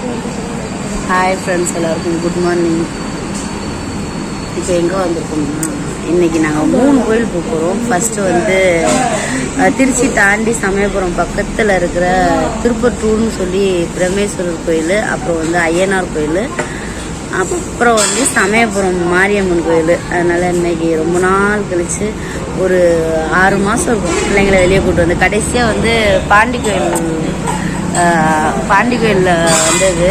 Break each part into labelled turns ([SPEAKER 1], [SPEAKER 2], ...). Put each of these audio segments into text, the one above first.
[SPEAKER 1] Hi friends எல்லாருக்கும் good morning இப்போ எங்கே வந்திருக்கோம்னா இன்னைக்கு நாங்கள் மூணு கோயில் போக போகிறோம் ஃபஸ்ட்டு வந்து திருச்சி தாண்டி சமயபுரம் பக்கத்தில் இருக்கிற திருப்பத்தூர்னு சொல்லி பிரமேஸ்வரர் கோயில் அப்புறம் வந்து ஐயனார் கோயில். அப்புறம் வந்து சமயபுரம் மாரியம்மன் கோயில். அதனால் இன்னைக்கு ரொம்ப நாள் கழித்து ஒரு ஆறு மாதம் இருக்கும். பிள்ளைங்களை வெளியே கூப்பிட்டு வந்து. கடைசியாக வந்து பாண்டி கோயில் பாண்டி கோயிலில் வந்தது.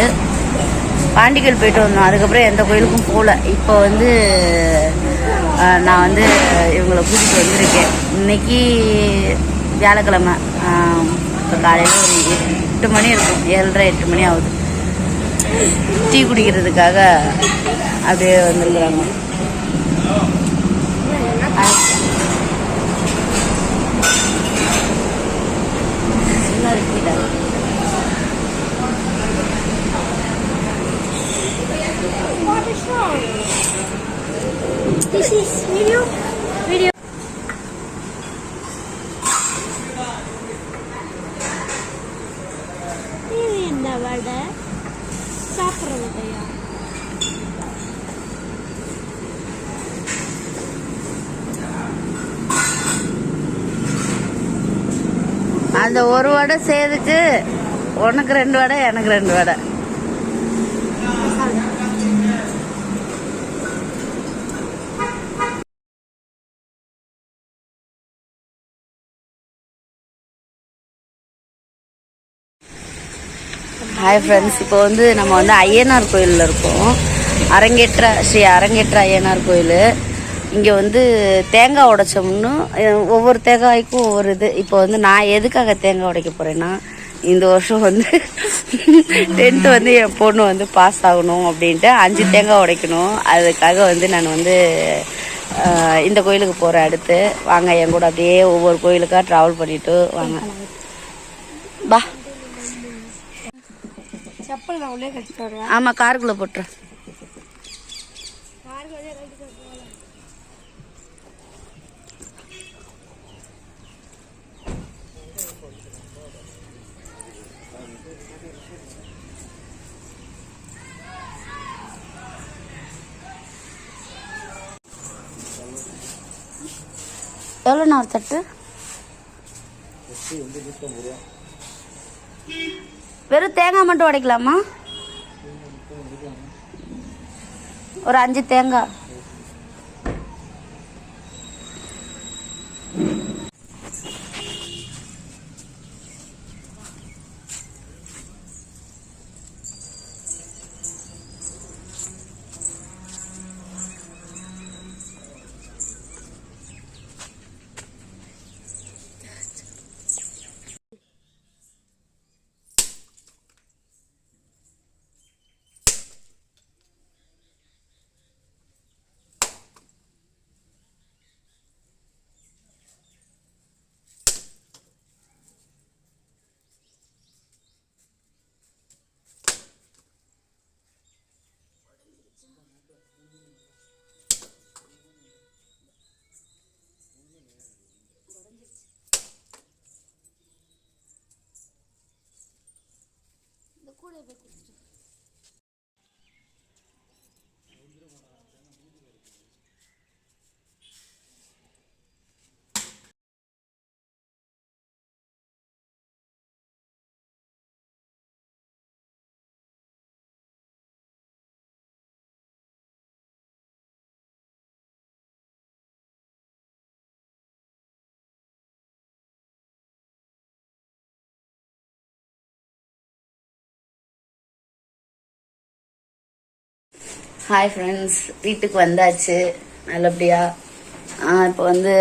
[SPEAKER 1] பாண்டிகல் போயிட்டு வந்தோம். அதுக்கப்புறம் எந்த கோயிலுக்கும் போகல இப்போ வந்து நான் வந்து இவங்களை கூட்டிகிட்டு வந்திருக்கேன். இன்னைக்கு வியாழக்கிழமை. இப்போ காலையில் ஒரு எட்டு மணி இருக்கும். ஏழரை எட்டு மணி ஆகுது. டீ குடிக்கிறதுக்காக அப்படியே வந்துருக்குறாங்க இருக்குடா
[SPEAKER 2] What is? This is video. Video. இது வடை சாப்பிட்றதையா
[SPEAKER 1] அந்த ஒரு வடை செய்துக்கு உனக்கு ரெண்டு வடை எனக்கு ரெண்டு வடை. ஹாய் ஃப்ரெண்ட்ஸ் இப்போ வந்து நம்ம வந்து ஐயனார் கோயிலில் இருக்கோம். அரங்கேற்ற ஸ்ரீ அரங்கேற்ற ஐயனார் கோயில். இங்கே வந்து தேங்காய் உடைச்சோம்னு ஒவ்வொரு தேங்காய்க்கும் ஒவ்வொரு இது. இப்போ வந்து நான் எதுக்காக தேங்காய் உடைக்க போகிறேன்னா இந்த வருஷம் வந்து டென்த்து வந்து என் பொண்ணு வந்து பாஸ் ஆகணும் அப்படின்ட்டு அஞ்சு தேங்காய் உடைக்கணும். அதுக்காக வந்து நான் வந்து இந்த கோயிலுக்கு போகிறேன் அடுத்து. வாங்க என் கூட அப்படியே ஒவ்வொரு கோயிலுக்காக ட்ராவல் பண்ணிவிட்டு வாங்க. பா.
[SPEAKER 2] செப்பல் நான் உள்ளே கட்டிட்டு வருவேன்
[SPEAKER 1] ஆமாம் காருக்குள்ளே போட்டுறேன் எவ்வளோண்ணா ஒரு தட்டு? வெறும் தேங்காய் மட்டும் உடைக்கலாமா? ஒரு அஞ்சு தேங்காய். করে বেঁকেছি ஹாய் ஃப்ரெண்ட்ஸ் வீட்டுக்கு வந்தாச்சு. நல்லபடியா. இப்போ வந்து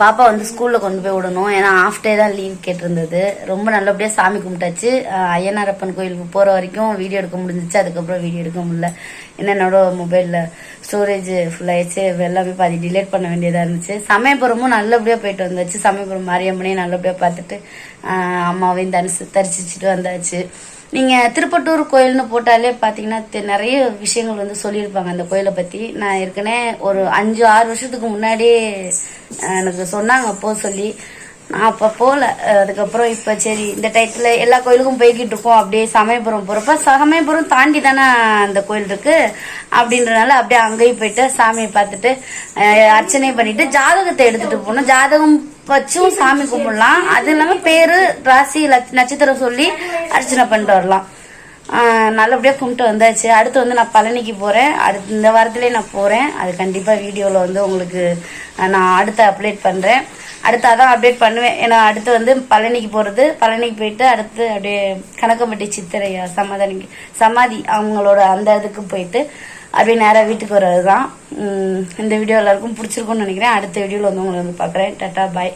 [SPEAKER 1] பாப்பா வந்து ஸ்கூலில் கொண்டு போய் விடணும். ஏன்னா ஆஃப் டே தான் லீவ் கேட்டிருந்தது. ரொம்ப நல்லபடியாக சாமி கும்பிட்டாச்சு. ஐயனாரப்பன் கோயிலுக்கு போகிற வரைக்கும் வீடியோ எடுக்க முடிஞ்சிச்சு. அதுக்கப்புறம் வீடியோ எடுக்க முடியல. ஏன்னா என்னோட மொபைலில் ஸ்டோரேஜ் ஃபுல்லாகிடுச்சு எல்லாமே பாதி டிலேட் பண்ண வேண்டியதாக இருந்துச்சு. சமயபுரமும் நல்லபடியாக போயிட்டு வந்தாச்சு. சமயபுரம் மாரியம்மனையும் நல்லபடியாக பார்த்துட்டு அம்மாவையும் தரிசி தரிசிச்சுட்டு வந்தாச்சு. நீங்கள் திருப்பட்டூர் கோயில்னு போட்டாலே பார்த்தீங்கன்னா தெ- நிறைய விஷயங்கள் வந்து சொல்லியிருப்பாங்க அந்த கோயிலை பற்றி நான் ஏற்கனவே ஒரு அஞ்சு ஆறு வருஷத்துக்கு முன்னாடியே எனக்கு சொன்னாங்க அப்போ சொல்லி. நான் அப்போ போகல அதுக்கப்புறம் இப்போ சரி இந்த டயத்தில் எல்லா கோயிலுக்கும் போய்கிட்டு இருக்கோம். அப்படியே சமயபுரம் போகிறப்ப சமயபுரம் தாண்டி தானே அந்த கோயில் இருக்குது அப்படின்றனால அப்படியே அங்கேயும் போயிட்டு சாமியை பார்த்துட்டு அர்ச்சனை பண்ணிவிட்டு ஜாதகத்தை எடுத்துகிட்டு போகணும். ஜாதகம் வச்சும் சாமி கும்பிடலாம். அது இல்லாமல் பேரு ராசி நட்சத்திரம் சொல்லி அர்ச்சனை பண்ணிட்டு வரலாம். நல்லபடியாக கும்பிட்டு வந்தாச்சு. அடுத்து வந்து நான் பழனிக்கு போகிறேன் அடுத்து இந்த வாரத்திலே நான் போகிறேன் அது கண்டிப்பாக வீடியோவில் வந்து உங்களுக்கு நான் அடுத்து அப்டேட் பண்ணுறேன் அடுத்து அதான் அப்டேட் பண்ணுவேன். ஏன்னா அடுத்து வந்து பழனிக்கு போகிறது பழனிக்கு போயிட்டு அடுத்து அப்படியே கணக்கம்பட்டி சித்திரையா சமாதானிக்கு சமாதி அவங்களோட அந்த இதுக்கு போயிட்டு அப்படியே நேராக வீட்டுக்கு வர்றது தான் இந்த வீடியோ எல்லாருக்கும் பிடிச்சிருக்கும்னு நினைக்கிறேன். அடுத்த வீடியோவில் வந்து உங்களை வந்து பார்க்குறேன். Tata bye.